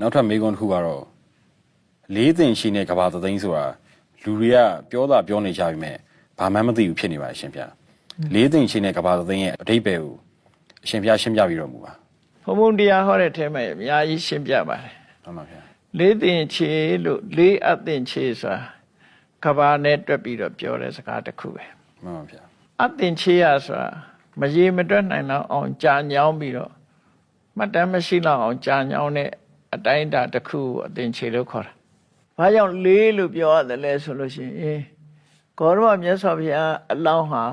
နောက်ထပ်မေးခွန်းတစ်ခုကတော့လေးသိင်ရှိတဲ့ကဘာသသိန်းဆိုတာလူတွေကပြောတာပြောနေကြပြီမဲ့ဘာမှမသိဘူးဖြစ်နေပါရှင်ဗျာလေးသိင်ရှိတဲ့ကဘာသသိန်းရဲ့အဓိပ္ပာယ်ကိုအရှင်ဗျာရှင်းပြပြီးတော့မူပါဘုံဘုံတရားဟောတဲ့ထဲမှာအများကြီးရှင်းပြပါတယ်မှန်ပါဗျာလေးတင်ချေလို့လေးအပ်တင်ချေဆိုတာကဘာနဲ့တွက်ပြီးတော့ပြောတဲ့စကားတစ်ခုပဲမှန်ပါဗျာအပ်တင်ချေရဆိုတာမရေမတွက်နိုင်တော့အောင်ကြာညောင်းပြီးတော့မှတ်တမ်းမရှိတော့အောင်ကြာညောင်းတဲ့ အတိုင်းအတာတစ်ခုကိုအတင်ချေလို့ခေါ်တာ။ဘာကြောင့်လေးလို့ပြောရတယ်လဲဆိုလို့ရှိရင်ဂေါရမမြတ်စွာဘုရားအလောင်းဟာ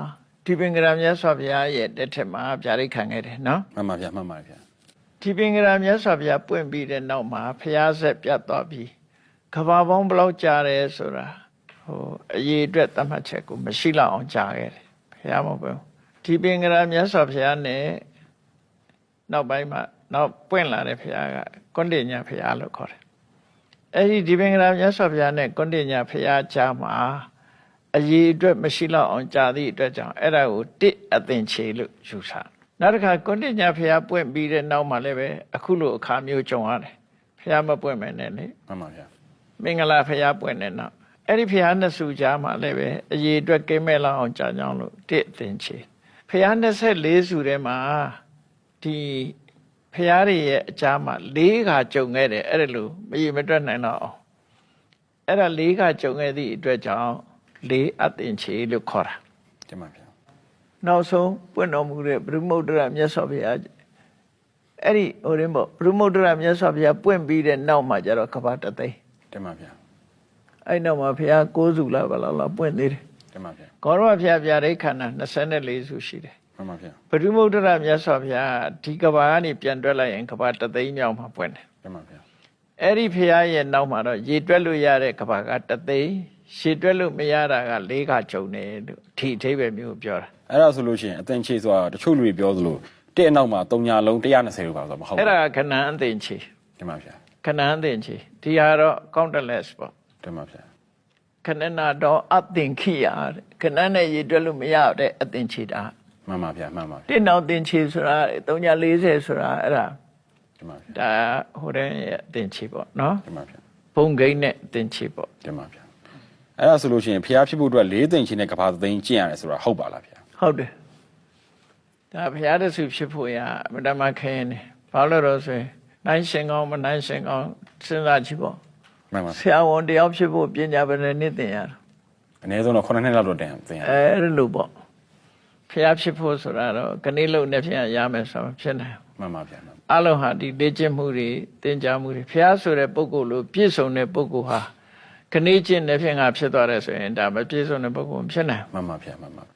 ဒီပင်ကရာမြတ်စွာဘုရားရဲ့တက်ထက်မှာဗျာဒိတ်ခံခဲ့တယ်နော်မှန်ပါဗျာမှန်ပါဗျာဒီပင်ကရာမြတ်စွာဘုရားပွင့်ပြီးတဲ့နောက်မှာဘုရားဆက်ပြတ်သွားပြီးကဘာပေါင်းဘယ်လောက်ကြာတယ်ဆိုတာဟိုအရေးအတွက်သတ်မှတ်ချက်ကိုမရှိလောက်အောင်ကြာခဲ့တယ်ဘုရားမဟုတ်ဘူးဒီပင်ကရာမြတ်စွာဘုရားနဲ့နောက်ပိုင်းမှာ နောက်ပွင့်လာတဲ့ဘုရားကကွန်တိညာဘုရားလို့ခေါ်တယ်အဲ့ဒီဒီပင်ကရာမြတ်စွာဘုရားနဲ့ကွန်တိညာဘုရားကြားမှာအရေးအတွက်မရှိလောက်အောင်ကြာသည့်အတွက်ကြောင့်အဲ့ဒါကိုတစ်အသင်ချေလို့ယူဆတယ်နောက်တစ်ခါကွန်တိညာဘုရားပွင့်ပြီးတဲ့နောက်မှာလည်းပဲအခုလိုအခါမျိုးကြုံရတယ်ဘုရားမပွင့်မယ်နဲ့လေမှန်ပါဗျာမင်္ဂလာဖရားပွင့်တဲ့နောက်အဲ့ဒီဖရားနှစ်စုကြားမှာလည်းပဲအရေးအတွက်ကင်းမဲ့လောက်အောင်ကြာကြောင်းလို့တစ်အသင်ချေဖရား24စုထဲမှာဒီ ဖရားတွေရဲ့အကြားမှာ၄ခါကြုံခဲ့တယ်အဲ့ဒါလို့မရေမတွက်နိုင်တော့အောင်အဲ့ဒါ၄ခါကြုံခဲ့သည့်အတွက်ကြောင့်၄အသင်ချေလို့ခေါ်တာတင်ပါဗျာနောက်ဆုံးပွင့်တော်မူတဲ့ဘုရုမုဒ္ဒရာမြတ်စွာဘုရားအဲ့ဒီဟိုရင်းပေါ့ဘုရုမုဒ္ဒရာမြတ်စွာဘုရားပွင့်ပြီးတဲ့နောက်မှာကျတော့ကဘာတသိန်းတင်ပါဗျာအဲ့နောက်မှာဘုရားကိုးစုလားဘယ်လောက်လားပွင့်သေးတယ်တင်ပါဗျာဂေါရမဘုရားဗျာဒိတ်ခန္ဓာ24စုရှိတယ် မှန်ပါဗျာပရိမုဒ္ဒရမြတ်စွာဘုရားဒီကဘာကနေပြန်တွက်လိုက်ရင်ကဘာတသိန်းမြောက်မှာပွင့်တယ်တင်ပါဗျာအဲ့ဒီဘုရားရဲ့နောက်မှာတော့ရေတွက်လို့ရတဲ့ကဘာကတသိန်းရှည်တွက်လို့မရတာက၄ခါကျုံတယ်လို့အထီအထိပ္ပယ်မျိုးပြောတာအဲ့ဒါဆိုလို့ရှိရင်အသင်ချေဆိုတာတချို့လူတွေပြောသလိုတဲ့အနောက်မှာ3ညာလုံး120လို့ပါဆိုတော့မဟုတ်အဲ့ဘူးဒါကခဏအသင်ချေတင်ပါဗျာခဏအသင်ချေဒီဟာတော့ countless ပေါ့တင်ပါဗျာခဏနာတော့အသင်ခိယတဲ့ခဏနဲ့ရေတွက်လို့မရတဲ့အသင်ချေတာ မှန်ပါဗျာမှန်ပါဗျာတစ်နောက်သင်ချေဆိုတာ340ဆိုတာအဲ့ဒါတင်ပါဗျာဒါဟိုတဲ့ရဲ့အသင်ချေပေါ့နော်တင်ပါဗျာဘုံဂိမ်းနဲ့အသင်ချေပေါ့တင်ပါဗျာအဲ့ဒါဆိုလို့ရှိရင်ဖျားဖြစ်ဖို့အတွက်၄သိင်ချင်းနဲ့ကဘာသိန်းကျင့်ရတယ်ဆိုတာဟုတ်ပါလားဗျာဟုတ်တယ်ဒါဘုရားတဆူဖြစ်ဖို့ရအမတမခင်းနေဘာလို့လဲဆိုရင်နိုင်ရှင်ကောင်းမနိုင်ရှင်ကောင်းစဉ်းစားကြည့်ပေါ့မှန်ပါဆရာဝန်တယောက်ဖြစ်ဖို့ပညာပညာနှစ်သင်ရတာအနည်းဆုံးတော့9နှစ်လောက်တော့တင်သင်ရအဲအဲ့လိုပေါ့ ဘုရားဖြစ်ဖို့ဆိုတာတော့ကနေ့လို့နဲ့ဖြစ်ရမယ်ဆိုတော့မဖြစ်နိုင်ဘူးမှန်ပါဗျာမှန်အလုံးဟာဒီလေ့ကျင့်မှုတွေသင်ကြားမှုတွေဘုရားဆိုတဲ့ပုဂ္ဂိုလ်လို့ပြည့်စုံတဲ့ပုဂ္ဂိုလ်ဟာခနေ့ချင်းနဲ့ဖြင့်ငါဖြစ်သွားတယ်ဆိုရင်ဒါမပြည့်စုံတဲ့ပုဂ္ဂိုလ်မဖြစ်နိုင်ဘူးမှန်ပါဗျာမှန်ပါ